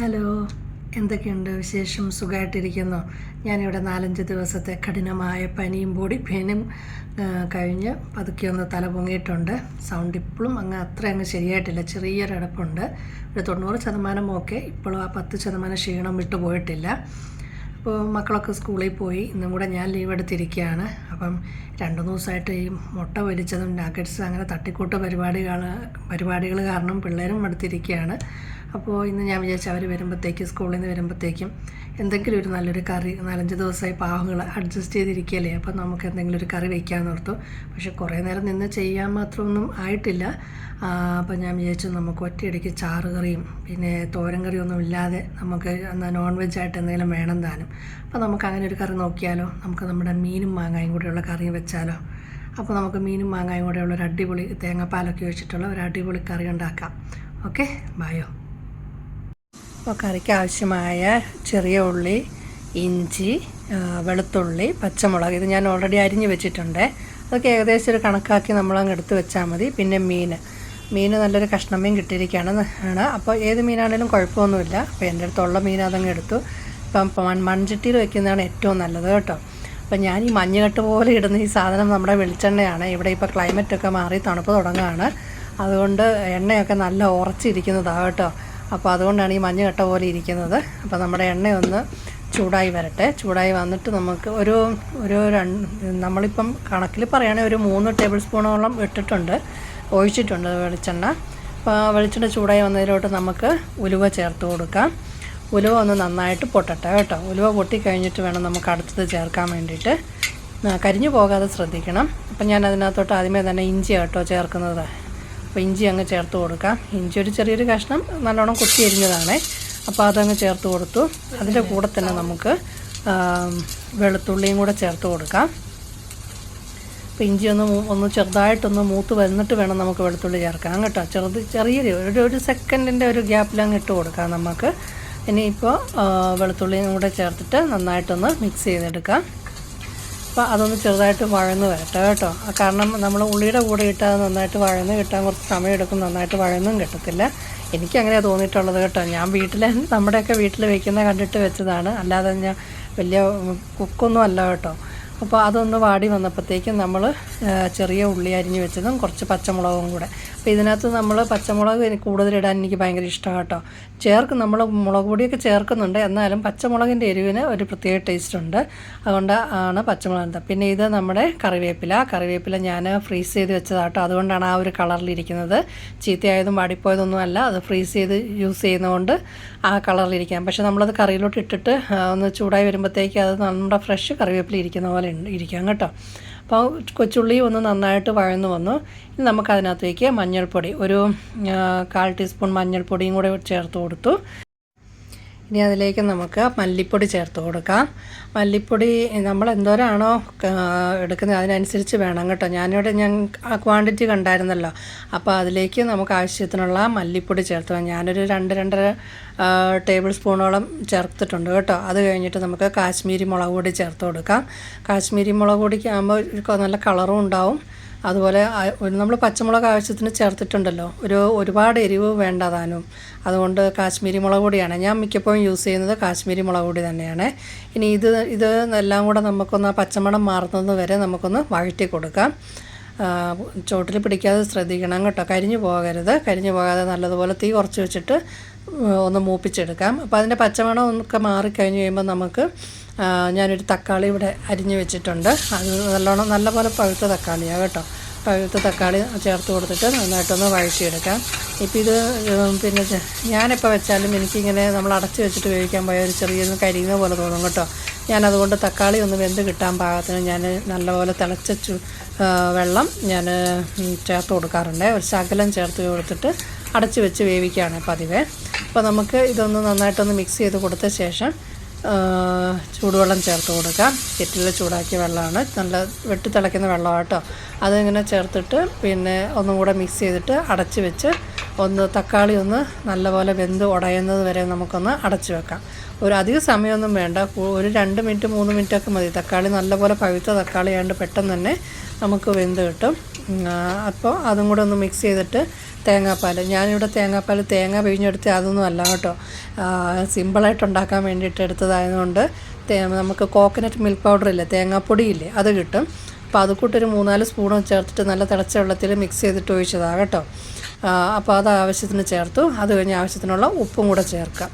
Hello എന്തൊക്കെയുണ്ട് വിശേഷം? സുഖമായിട്ടിരിക്കുന്നു ഞാനിവിടെ നാലഞ്ച് ദിവസത്തെ കഠിനമായ പനിയും ബോഡി ആ, കഴിഞ്ഞ് പതുക്കെ ഒന്ന് തല പൊങ്ങിയിട്ടുണ്ട്. സൗണ്ട് ഇപ്പോഴും അങ്ങ് അത്ര അങ്ങ് ശരിയായിട്ടില്ല. ചെറിയൊരടപ്പുണ്ട് ഒരു തൊണ്ണൂറ് ശതമാനം ഓക്കെ. ഇപ്പോഴും ആ പത്ത് ശതമാനം ക്ഷീണം വിട്ടു പോയിട്ടില്ല. അപ്പോൾ മക്കളൊക്കെ സ്കൂളിൽ പോയി. ഇന്നും കൂടെ ഞാൻ ലീവ് എടുത്തിരിക്കുകയാണ്. അപ്പം രണ്ട് ദിവസമായിട്ട് ഈ മുട്ട പൊരിച്ചതും നഗറ്റ്സ് അങ്ങനെ തട്ടിക്കൂട്ട പരിപാടികൾ പരിപാടികൾ കാരണം പിള്ളേരും എടുത്തിരിക്കുകയാണ് അപ്പോൾ ഇന്ന് ഞാൻ വിചാരിച്ചു അവർ വരുമ്പോഴത്തേക്കും സ്കൂളിൽ നിന്ന് വരുമ്പോഴത്തേക്കും എന്തെങ്കിലും ഒരു നല്ലൊരു കറി നാലഞ്ച് ദിവസമായി പാവങ്ങൾ അഡ്ജസ്റ്റ് ചെയ്തിരിക്കുകയല്ലേ അപ്പോൾ നമുക്ക് എന്തെങ്കിലും ഒരു കറി വയ്ക്കാമെന്ന് ഓർത്തു. പക്ഷേ കുറേ നേരം നിന്ന് ചെയ്യാൻ മാത്രമൊന്നും ആയിട്ടില്ല. അപ്പോൾ ഞാൻ വിചാരിച്ചു നമുക്ക് ഒറ്റയടിക്ക് ചാറ് കറിയും പിന്നെ തോരൻ കറിയൊന്നും ഇല്ലാതെ നമുക്ക് എന്നാൽ നോൺ വെജ് ആയിട്ട് എന്തെങ്കിലും വേണം താനും. അപ്പോൾ നമുക്ക് അങ്ങനെ ഒരു കറി നോക്കിയാലോ? നമുക്ക് നമ്മുടെ മീനും മാങ്ങായും കൂടെയുള്ള കറിയും വെച്ചാലോ? അപ്പോൾ നമുക്ക് മീനും മാങ്ങായും കൂടെയുള്ള ഒരു അടിപൊളി തേങ്ങാപ്പാലൊക്കെ വെച്ചിട്ടുള്ള ഒരു അടിപൊളി കറി ഉണ്ടാക്കാം. ഓക്കെ? ബായോ അപ്പോൾ കറിക്ക് ആവശ്യമായ ചെറിയ ഉള്ളി ഇഞ്ചി വെളുത്തുള്ളി പച്ചമുളക് ഇത് ഞാൻ ഓൾറെഡി അരിഞ്ഞ് വെച്ചിട്ടുണ്ട്. അതൊക്കെ ഏകദേശം ഒരു കണക്കാക്കി നമ്മളങ്ങ് എടുത്ത് വെച്ചാൽ മതി. പിന്നെ മീൻ. മീൻ നല്ലൊരു കഷ്ണം മീൻ കിട്ടിയിരിക്കുകയാണ് ആണ്. അപ്പോൾ ഏത് മീനാണേലും കുഴപ്പമൊന്നുമില്ല. അപ്പോൾ എന്റെ അടുത്തുള്ള മീൻ അതങ്ങ് എടുത്തു. ഇപ്പം മൺ മൺചട്ടിയിൽ വെക്കുന്നതാണ് ഏറ്റവും നല്ലത് കേട്ടോ. അപ്പം ഞാൻ ഈ മഞ്ഞുകെട്ട് പോലെ ഇടുന്ന ഈ സാധനം നമ്മുടെ വെളിച്ചെണ്ണയാണ്. ഇവിടെ ഇപ്പോൾ ക്ലൈമറ്റൊക്കെ മാറി തണുപ്പ് തുടങ്ങുകയാണ്. അതുകൊണ്ട് എണ്ണയൊക്കെ നല്ല ഉറച്ചിരിക്കുന്നതാണ് കേട്ടോ. അപ്പോൾ അതുകൊണ്ടാണ് ഈ മഞ്ഞ് കട്ട പോലെ ഇരിക്കുന്നത്. അപ്പോൾ നമ്മുടെ എണ്ണയൊന്ന് ചൂടായി വരട്ടെ. ചൂടായി വന്നിട്ട് നമുക്ക് ഒരു ഒരു രണ്ട് നമ്മളിപ്പം കണക്കിൽ പറയുകയാണെങ്കിൽ ഒരു മൂന്ന് ടേബിൾ സ്പൂണോളം ഇട്ടിട്ടുണ്ട്. ഒഴിച്ചിട്ടുണ്ട് വെളിച്ചെണ്ണ. അപ്പോൾ വെളിച്ചെണ്ണ ചൂടായി വന്നതിലോട്ട് നമുക്ക് ഉലുവ ചേർത്ത് കൊടുക്കാം. ഉലുവ ഒന്ന് നന്നായിട്ട് പൊട്ടട്ടെ കേട്ടോ. ഉലുവ പൊട്ടി കഴിഞ്ഞിട്ട് വേണം നമുക്ക് അടുത്തത് ചേർക്കാൻ വേണ്ടിയിട്ട്. കരിഞ്ഞു പോകാതെ ശ്രദ്ധിക്കണം. അപ്പം ഞാൻ അതിനകത്തോട്ട് ആദ്യമേ തന്നെ ഇഞ്ചി കേട്ടോ ചേർക്കുന്നത്. അപ്പോൾ ഇഞ്ചി അങ്ങ് ചേർത്ത് കൊടുക്കാം. ഇഞ്ചി ഒരു ചെറിയൊരു കഷ്ണം നല്ലോണം കുത്തി എരിഞ്ഞതാണ് അപ്പോൾ അതങ്ങ് ചേർത്ത് കൊടുത്തു. അതിന്റെ കൂടെ തന്നെ നമുക്ക് വെളുത്തുള്ളിയും കൂടെ ചേർത്ത് കൊടുക്കാം. അപ്പോൾ ഇഞ്ചി ഒന്ന് ഒന്ന് ചെറുതായിട്ടൊന്ന് മൂത്ത് വന്നിട്ട് വേണം നമുക്ക് വെളുത്തുള്ളി ചേർക്കാൻ കേട്ടോ. ചെറുത് ചെറിയൊരു ഒരു ഒരു സെക്കൻഡിന്റെ ഒരു ഗ്യാപ്പിൽ അങ്ങ് ഇട്ട് കൊടുക്കാം നമുക്ക്. ഇനിയിപ്പോൾ വെളുത്തുള്ളിയും കൂടെ ചേർത്തിട്ട് നന്നായിട്ടൊന്ന് മിക്സ് ചെയ്തെടുക്കാം. അപ്പോൾ അതൊന്ന് ചെറുതായിട്ട് വഴന്ന് വരട്ടെ കേട്ടോ. കാരണം നമ്മൾ ഉള്ളിയുടെ കൂടെ ഇട്ടാൽ നന്നായിട്ട് വഴന്ന് കിട്ടാൻ കുറച്ച് സമയം എടുക്കും നന്നായിട്ട് വഴന്നും കിട്ടത്തില്ല. എനിക്ക് തോന്നിയിട്ടുള്ളത് കേട്ടോ. ഞാൻ വീട്ടിൽ നമ്മുടെയൊക്കെ വീട്ടിൽ വെക്കുന്ന കണ്ടിട്ട് വെച്ചതാണ്. അല്ലാതെ ഞാൻ വലിയ കുക്കൊന്നും അല്ല കേട്ടോ. അപ്പോൾ അതൊന്ന് വാടി വന്നപ്പോഴത്തേക്കും നമ്മൾ ചെറിയ ഉള്ളി അരിഞ്ഞ് വെച്ചതും കുറച്ച് പച്ചമുളകും കൂടെ. അപ്പോൾ ഇതിനകത്ത് നമ്മൾ പച്ചമുളക് എനിക്ക് കൂടുതലിടാൻ എനിക്ക് ഭയങ്കര ഇഷ്ടമാണ് കേട്ടോ. ചേർക്കും നമ്മൾ മുളക് പൊടിയൊക്കെ ചേർക്കുന്നുണ്ട്. എന്നാലും പച്ചമുളകിന്റെ എരിവിന് ഒരു പ്രത്യേക ടേസ്റ്റ് ഉണ്ട്. അതുകൊണ്ട് ആണ് പച്ചമുളക്. പിന്നെ ഇത് നമ്മുടെ കറിവേപ്പില. കറിവേപ്പില ഞാൻ ഫ്രീസ് ചെയ്ത് വെച്ചതാട്ടോ അതുകൊണ്ടാണ് ആ ഒരു കളറിലിരിക്കുന്നത് ചീത്തയായതും വാടിപ്പോയതൊന്നും അല്ല. അത് ഫ്രീസ് ചെയ്ത് യൂസ് ചെയ്യുന്നതുകൊണ്ട് ആ കളറിലിരിക്കാം പക്ഷേ നമ്മളത് കറിയിലോട്ട് ഇട്ടിട്ട് ഒന്ന് ചൂടായി വരുമ്പോഴത്തേക്ക് അത് നമ്മുടെ ഫ്രഷ് കറിവേപ്പില ഇരിക്കുന്ന പോലെ ഇരിക്കാം കേട്ടോ. അപ്പോൾ കൊച്ചുള്ളി ഒന്ന് നന്നായിട്ട് വഴന്നു വന്നു. ഇനി നമുക്കതിനകത്തേക്ക് മഞ്ഞൾപ്പൊടി ഒരു കാൽ ടീസ്പൂൺ മഞ്ഞൾപ്പൊടിയും കൂടെ ചേർത്ത് കൊടുത്തു. ഇനി അതിലേക്ക് നമുക്ക് മല്ലിപ്പൊടി ചേർത്ത് കൊടുക്കാം. മല്ലിപ്പൊടി നമ്മൾ എന്തോരാണോ എടുക്കുന്നത് അതിനനുസരിച്ച് വേണം കേട്ടോ. ഞാനിവിടെ ഞാൻ ആ ക്വാണ്ടിറ്റി കണ്ടായിരുന്നല്ലോ. അപ്പോൾ അതിലേക്ക് നമുക്ക് ആവശ്യത്തിനുള്ള മല്ലിപ്പൊടി ചേർത്ത് വേണം ഞാനൊരു രണ്ട് രണ്ടര ടേബിൾ സ്പൂണോളം ചേർത്തിട്ടുണ്ട് കേട്ടോ. അത് കഴിഞ്ഞിട്ട് നമുക്ക് കാശ്മീരി മുളക് പൊടി ചേർത്ത് കൊടുക്കാം. കാശ്മീരി മുളക് പൊടിക്ക് ആകുമ്പോൾ നല്ല കളറും ഉണ്ടാവും. അതുപോലെ നമ്മൾ പച്ചമുളക് ആവശ്യത്തിന് ചേർത്തിട്ടുണ്ടല്ലോ. ഒരു ഒരുപാട് എരിവ് വേണ്ട താനും. അതുകൊണ്ട് കാശ്മീരി മുളക് പൊടിയാണ്. ഞാൻ മിക്കപ്പോഴും യൂസ് ചെയ്യുന്നത് കാശ്മീരി മുളക് പൊടി തന്നെയാണ്. ഇനി ഇത് ഇത് എല്ലാം കൂടെ നമുക്കൊന്ന് ആ പച്ചമണം മാറുന്നത് വരെ നമുക്കൊന്ന് വഴറ്റി കൊടുക്കാം. ചോട്ടിൽ പിടിക്കാതെ ശ്രദ്ധിക്കണം കേട്ടോ. കരിഞ്ഞു പോകരുത്. കരിഞ്ഞു പോകാതെ നല്ലതുപോലെ തീ കുറച്ച് വെച്ചിട്ട് ഒന്ന് മൂപ്പിച്ചെടുക്കാം. അപ്പോൾ അതിന്റെ പച്ചമണം ഒക്കെ മാറിക്കഴിഞ്ഞ് കഴിയുമ്പോൾ നമുക്ക് ഞാനൊരു തക്കാളി ഇവിടെ അരിഞ്ഞു വെച്ചിട്ടുണ്ട്. അത് നല്ലോണം നല്ലപോലെ പഴുത്ത തക്കാളിയാണ് കേട്ടോ. പഴുത്ത തക്കാളി ചേർത്ത് കൊടുത്തിട്ട് നന്നായിട്ടൊന്ന് വഴറ്റിയെടുക്കാം. ഇപ്പോൾ ഇത് പിന്നെ ഞാനിപ്പോൾ വെച്ചാലും എനിക്കിങ്ങനെ നമ്മൾ അടച്ച് വെച്ചിട്ട് വേവിക്കാൻ പോയ ഒരു ചെറിയൊരു കരിയുന്ന പോലെ തോന്നും കേട്ടോ. ഞാൻ അതുകൊണ്ട് തക്കാളി ഒന്ന് വെന്ത് കിട്ടാൻ പാകത്തിന് ഞാൻ നല്ലപോലെ തിളച്ച വെള്ളം ഞാൻ ചേർത്ത് കൊടുക്കാറുണ്ട്. ഒരു ശകലം ചേർത്ത് കൊടുത്തിട്ട് അടച്ച് വെച്ച് വേവിക്കുകയാണ് പതിവേ. അപ്പോൾ നമുക്ക് ഇതൊന്ന് നന്നായിട്ടൊന്ന് മിക്സ് ചെയ്ത് കൊടുത്ത ശേഷം ചൂടുവെള്ളം ചേർത്ത് കൊടുക്കാം കെറ്റിൽ ചൂടാക്കിയ വെള്ളമാണ്. നല്ല വെട്ടി തിളയ്ക്കുന്ന വെള്ളമാണ് കേട്ടോ. അതിങ്ങനെ ചേർത്തിട്ട് പിന്നെ ഒന്നും കൂടെ മിക്സ് ചെയ്തിട്ട് അടച്ച് വെച്ച് ഒന്ന് തക്കാളി ഒന്ന് നല്ലപോലെ വെന്ത് ഉടയുന്നത് വരെ നമുക്കൊന്ന് അടച്ച് വെക്കാം. ഒരു അധിക സമയമൊന്നും വേണ്ട. ഒരു രണ്ട് മിനിറ്റ് മൂന്ന് മിനിറ്റൊക്കെ മതി. തക്കാളി നല്ലപോലെ പഴുത്ത തക്കാളി ആയതുകൊണ്ട് പെട്ടെന്ന് തന്നെ നമുക്ക് വെന്ത് കിട്ടും. അപ്പോൾ അതും കൂടെ ഒന്ന് മിക്സ് ചെയ്തിട്ട് തേങ്ങാപ്പാൽ ഞാനിവിടെ തേങ്ങാപ്പാൽ തേങ്ങ പിഴിഞ്ഞെടുത്ത് അതൊന്നും അല്ല കേട്ടോ. സിമ്പിളായിട്ട് ഉണ്ടാക്കാൻ വേണ്ടിയിട്ട് എടുത്തതായതുകൊണ്ട് നമുക്ക് കോക്കനട്ട് മിൽക്ക് പൗഡർ ഇല്ലേ തേങ്ങാപ്പൊടി ഇല്ലേ അത് കിട്ടും. അപ്പോൾ അത് കൂട്ടൊരു മൂന്നാൽ സ്പൂണും ചേർത്തിട്ട് നല്ല തിളച്ച വെള്ളത്തിൽ മിക്സ് ചെയ്തിട്ട് ഒഴിച്ചതാണ് കേട്ടോ. അപ്പോൾ അത് ആവശ്യത്തിന് ചേർത്തു. അത് കഴിഞ്ഞ് ആവശ്യത്തിനുള്ള ഉപ്പും കൂടെ ചേർക്കാം.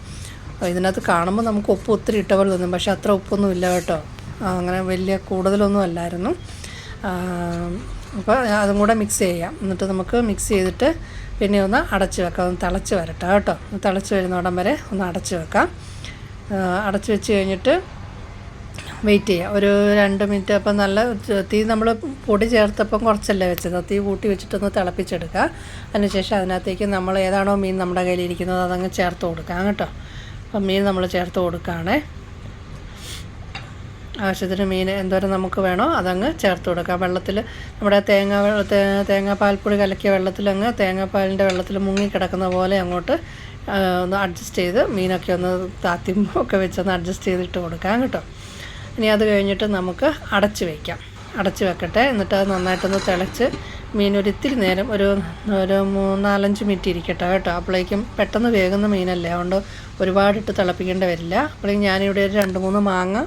ഇതിനകത്ത് കാണുമ്പോൾ നമുക്ക് ഉപ്പ് ഒത്തിരി ഇട്ട പോലെ തോന്നും പക്ഷേ അത്ര ഉപ്പൊന്നും ഇല്ല കേട്ടോ. അങ്ങനെ വലിയ കൂടുതലൊന്നും അല്ലായിരുന്നു. അപ്പോൾ അതും കൂടെ മിക്സ് ചെയ്യാം. എന്നിട്ട് നമുക്ക് മിക്സ് ചെയ്തിട്ട് പിന്നെ ഒന്ന് അടച്ച് വെക്കാം. ഒന്ന് തിളച്ച് വരട്ടെ കേട്ടോ. ഒന്ന് തിളച്ച് വരുന്നോടം വരെ ഒന്ന് അടച്ച് വെക്കാം. അടച്ച് വെച്ച് കഴിഞ്ഞിട്ട് വെയിറ്റ് ചെയ്യുക ഒരു രണ്ട് മിനിറ്റ് അപ്പം നല്ല തീ നമ്മൾ പൊടി ചേർത്തപ്പം കുറച്ചല്ലേ വെച്ചത്. തീ കൂട്ടി വെച്ചിട്ടൊന്ന് തിളപ്പിച്ചെടുക്കുക. അതിനുശേഷം അതിനകത്തേക്ക് നമ്മൾ ഏതാണോ മീൻ നമ്മുടെ കയ്യിലിരിക്കുന്നത് അതങ്ങ് ചേർത്ത് കൊടുക്കാം കേട്ടോ. അപ്പം മീൻ നമ്മൾ ചേർത്ത് കൊടുക്കുകയാണേ. ആവശ്യത്തിന് മീൻ എന്തോരം നമുക്ക് വേണോ അതങ്ങ് ചേർത്ത് കൊടുക്കാം. വെള്ളത്തിൽ നമ്മുടെ തേങ്ങ തേങ്ങാപ്പാൽപ്പൊടി കലക്കിയ വെള്ളത്തിലങ്ങ് തേങ്ങാപ്പാലിന്റെ വെള്ളത്തിൽ മുങ്ങി കിടക്കുന്ന പോലെ അങ്ങോട്ട് ഒന്ന് അഡ്ജസ്റ്റ് ചെയ്ത് മീനൊക്കെ ഒന്ന് താത്തിമ്പോ ഒക്കെ വെച്ചൊന്ന് അഡ്ജസ്റ്റ് ചെയ്തിട്ട് കൊടുക്കാം കേട്ടോ. ഇനി അത് കഴിഞ്ഞിട്ട് നമുക്ക് അടച്ച് വയ്ക്കാം അടച്ച് വെക്കട്ടെ. എന്നിട്ട് അത് നന്നായിട്ടൊന്ന് തിളച്ച് മീൻ ഒരു ഇത്തിരി നേരം ഒരു ഒരു മൂന്നാലഞ്ച് മിനിറ്റ് ഇരിക്കട്ടെ കേട്ടോ. അപ്പോഴേക്കും പെട്ടെന്ന് വേകുന്ന മീനല്ലേ. അതുകൊണ്ട് ഒരുപാടിട്ട് തിളപ്പിക്കേണ്ടി വരില്ല. അപ്പോഴേക്കും ഞാനിവിടെ ഒരു രണ്ട് മൂന്ന് മാങ്ങ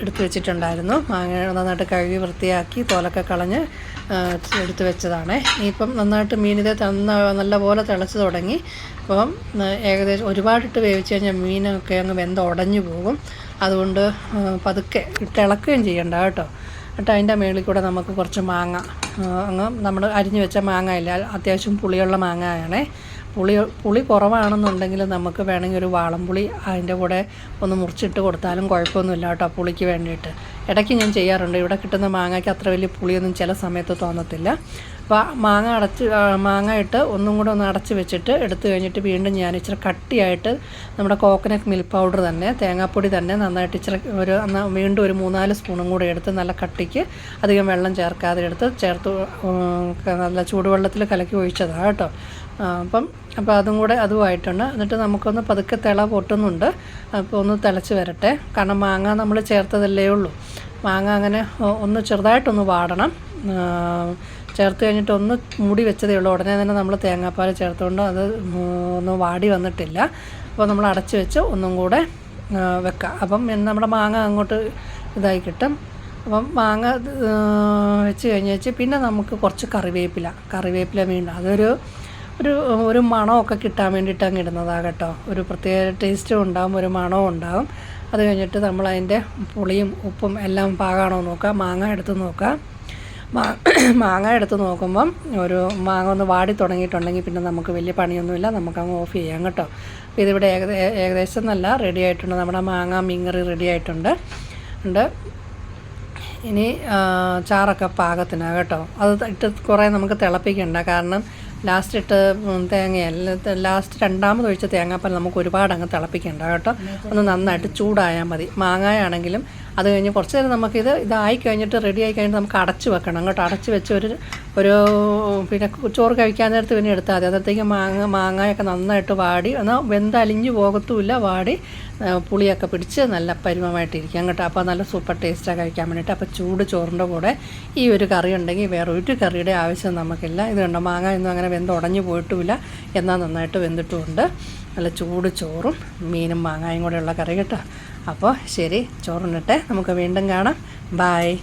എടുത്ത് വെച്ചിട്ടുണ്ടായിരുന്നു. മാങ്ങ നന്നായിട്ട് കഴുകി വൃത്തിയാക്കി തോലൊക്കെ കളഞ്ഞ് എടുത്തു വെച്ചതാണേ. ഇപ്പം നന്നായിട്ട് മീനിത് തന്ന നല്ലപോലെ തിളച്ച് തുടങ്ങി. അപ്പം ഏകദേശം ഒരുപാടിട്ട് വേവിച്ച് കഴിഞ്ഞാൽ മീനൊക്കെ അങ്ങ് വെന്ത് ഉടഞ്ഞു പോകും. അതുകൊണ്ട് പതുക്കെ ഇട്ട് ഇളക്കുകയും ചെയ്യണ്ട കേട്ടോ. എന്നിട്ട് അതിന്റെ മേളിൽ കൂടെ നമുക്ക് കുറച്ച് മാങ്ങ അങ്ങ് നമ്മൾ അരിഞ്ഞു വെച്ച മാങ്ങ ഇല്ല? അത്യാവശ്യം പുളിയുള്ള മാങ്ങയാണേ. പുളി പുളി കുറവാണെന്നുണ്ടെങ്കിൽ നമുക്ക് വേണമെങ്കിൽ ഒരു വാളംപുളി അതിന്റെ കൂടെ ഒന്ന് മുറിച്ചിട്ട് കൊടുത്താലും കുഴപ്പമൊന്നുമില്ല കേട്ടോ പുളിക്ക് വേണ്ടിയിട്ട്. ഇടയ്ക്ക് ഞാൻ ചെയ്യാറുണ്ട്. ഇവിടെ കിട്ടുന്ന മാങ്ങയ്ക്ക് അത്ര വലിയ പുളിയൊന്നും ചില സമയത്ത് തോന്നത്തില്ല. അപ്പോൾ മാങ്ങ അടച്ച് മാങ്ങ ഇട്ട് ഒന്നും കൂടെ ഒന്ന് അടച്ച് വെച്ചിട്ട് എടുത്തു കഴിഞ്ഞിട്ട് വീണ്ടും ഞാൻ ഇച്ചിരി കട്ടിയായിട്ട് നമ്മുടെ കോക്കനട്ട് മിൽക്ക് പൗഡർ തന്നെ തേങ്ങാപ്പൊടി തന്നെ നന്നായിട്ട് ഇച്ചിരി ഒരു വീണ്ടും ഒരു മൂന്നാൽ സ്പൂണും കൂടെ എടുത്ത് നല്ല കട്ടിക്ക് അധികം വെള്ളം ചേർക്കാതെ എടുത്ത് ചേർത്ത് നല്ല ചൂടുവെള്ളത്തിൽ കലക്കി ഒഴിച്ചതാണ് കേട്ടോ. അപ്പം അപ്പോൾ അതും കൂടെ അതുമായിട്ടുണ്ട്. എന്നിട്ട് നമുക്കൊന്ന് പതുക്കെ തിള പൊട്ടുന്നുണ്ട്. അപ്പോൾ ഒന്ന് തിളച്ച് വരട്ടെ. കാരണം മാങ്ങ നമ്മൾ ചേർത്തതല്ലേ ഉള്ളൂ. മാങ്ങ അങ്ങനെ ഒന്ന് ചെറുതായിട്ടൊന്ന് വാടണം. ചേർത്ത് കഴിഞ്ഞിട്ട് ഒന്ന് മൂടി വെച്ചതേ ഉള്ളൂ. ഉടനെ തന്നെ നമ്മൾ തേങ്ങാപ്പാൽ ചേർത്തുകൊണ്ട് അത് ഒന്നും വാടി വന്നിട്ടില്ല. അപ്പോൾ നമ്മൾ അടച്ച് വെച്ച് ഒന്നും കൂടെ വെക്കാം. അപ്പം നമ്മുടെ മാങ്ങ അങ്ങോട്ട് ഇതായി കിട്ടും. അപ്പം മാങ്ങ വെച്ച് കഴിഞ്ഞ് വെച്ച് പിന്നെ നമുക്ക് കുറച്ച് കറിവേപ്പില കറിവേപ്പില വീണ്ടും. അതൊരു ഒരു ഒരു മണമൊക്കെ കിട്ടാൻ വേണ്ടിയിട്ട് അങ്ങ് ഇടുന്നതാണ് കേട്ടോ. ഒരു പ്രത്യേക ടേസ്റ്റും ഉണ്ടാകും ഒരു മണവും ഉണ്ടാകും അത് കഴിഞ്ഞിട്ട് നമ്മൾ അതിന്റെ പുളിയും ഉപ്പും എല്ലാം പാകമാണോ നോക്കുക. മാങ്ങ എടുത്ത് നോക്കുക. മാങ്ങ എടുത്ത് നോക്കുമ്പം ഒരു മാങ്ങ ഒന്ന് വാടി തുടങ്ങിയിട്ടുണ്ടെങ്കിൽ പിന്നെ നമുക്ക് വലിയ പണിയൊന്നുമില്ല. നമുക്ക് അങ്ങ് ഓഫ് ചെയ്യാം കേട്ടോ. അപ്പോൾ ഇതിവിടെ ഏകദേശം നല്ല റെഡി ആയിട്ടുണ്ട്. നമ്മുടെ മാങ്ങ മീൻകറി റെഡി ആയിട്ടുണ്ട്. ഉണ്ട്. ഇനി ചാറൊക്കെ പാകത്തിനാണ് കേട്ടോ. അത് ഇട്ട് കുറേ നമുക്ക് തിളപ്പിക്കണ്ട. കാരണം ലാസ്റ്റ് ഇട്ട് തേങ്ങ തേങ്ങയല്ല ലാസ്റ്റ് രണ്ടാമത് ഒഴിച്ച തേങ്ങാപ്പാൽ നമുക്ക് ഒരുപാട് അങ്ങ് തിളപ്പിക്കേണ്ട കേട്ടോ. ഒന്ന് നന്നായിട്ട് ചൂടായാൽ മതി. മാങ്ങായാണെങ്കിലും അത് കഴിഞ്ഞ് കുറച്ച് നേരം നമുക്കിത് ഇതായി കഴിഞ്ഞിട്ട് റെഡി ആയി കഴിഞ്ഞിട്ട് നമുക്ക് അടച്ച് വെക്കണം. അങ്ങോട്ട് അടച്ച് വെച്ച് ഒരു ഒരു പിന്നെ ചോറ് കഴിക്കാൻ നേരത്ത് പിന്നെ എടുത്താൽ മതി. അന്നത്തേക്ക് മാങ്ങ മാങ്ങയൊക്കെ നന്നായിട്ട് വാടി എന്നാൽ വെന്തലിഞ്ഞു പോകത്തുമില്ല. വാടി പുളിയൊക്കെ പിടിച്ച് നല്ല പരിമമായിട്ടിരിക്കാം. അങ്ങോട്ട് അപ്പോൾ നല്ല സൂപ്പർ ടേസ്റ്റാണ് കഴിക്കാൻ വേണ്ടിയിട്ട്. അപ്പോൾ ചൂട് ചോറിന്റെ കൂടെ ഈ ഒരു കറി ഉണ്ടെങ്കിൽ വേറെ ഒരു കറിയുടെ ആവശ്യം നമുക്കില്ല. ഇത് കണ്ടോ മാങ്ങ ഒന്നും അങ്ങനെ വെന്ത് ഉടഞ്ഞു പോയിട്ടുമില്ല എന്നാൽ നന്നായിട്ട് വെന്തിട്ടുമുണ്ട്. നല്ല ചൂട് ചോറും മീനും മാങ്ങായും കൂടെയുള്ള കറി കേട്ടോ. അപ്പോൾ ശരി ചോറുണ്ണിട്ട് നമുക്ക് വീണ്ടും കാണാം. ബായ്